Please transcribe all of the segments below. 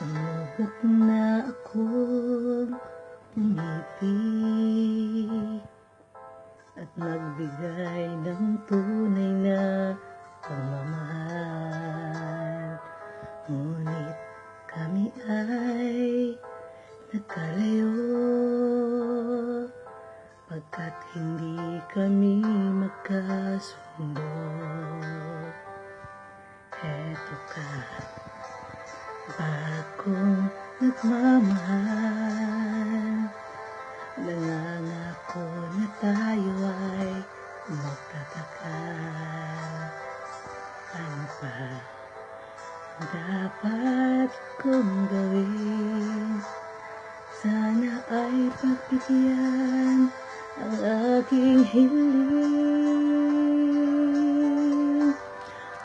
Sumugot na akong umiti At magbigay ng tunay na pagmamahal Ngunit kami ay nagkalayo Pagkat hindi kami magkasundo. Eto ka Bagong nagmamahal Nangangako na tayo ay magtatakal Ano pa dapat kong gawin? Sana ay pagbigyan ang aking hiling.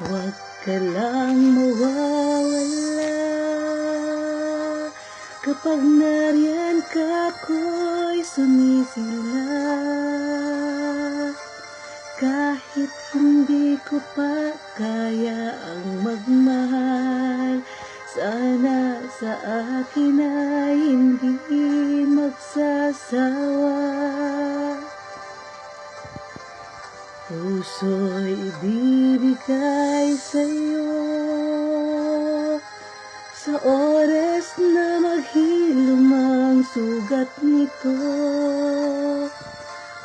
Huwag ka lang mawawala Kapag nariyan ka ako'y sumisila. Kahit hindi ko pa kaya ang magmahal Sana sa akin ay hindi magsasawa. Puso'y ibibigay sa'yo. Sa oras na maghilom ang sugat nito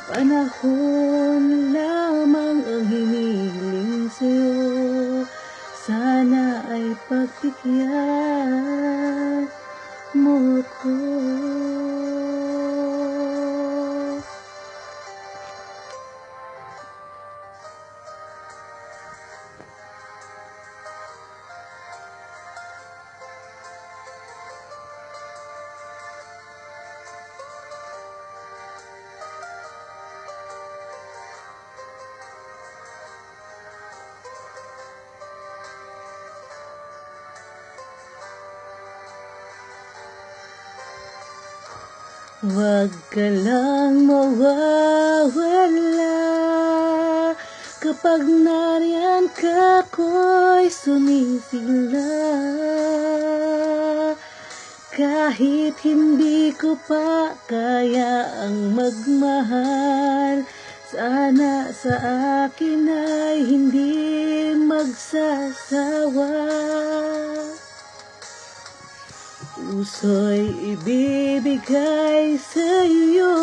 Panahon lamang ang hinihiling sa'yo. Sana ay pagbigyan mo ko Huwag ka lang mawawala. Kapag nariyan ka ako'y sumisila. Kahit hindi ko pa kaya ang magmahal Sana sa akin ay hindi magsasawa Puso'y ibibigay sa'yo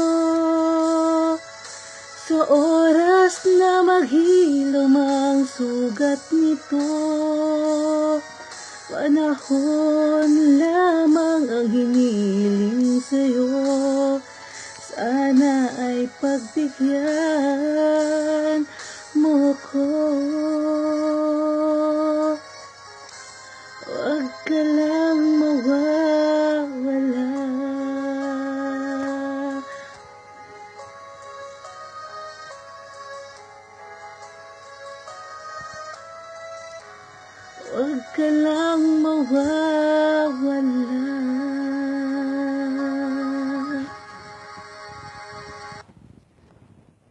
Sa oras na maghilom ang sugat nito. Panahon lamang ang hiniling sa'yo. Sana ay pagbigyan Huwag ka lang mawawala.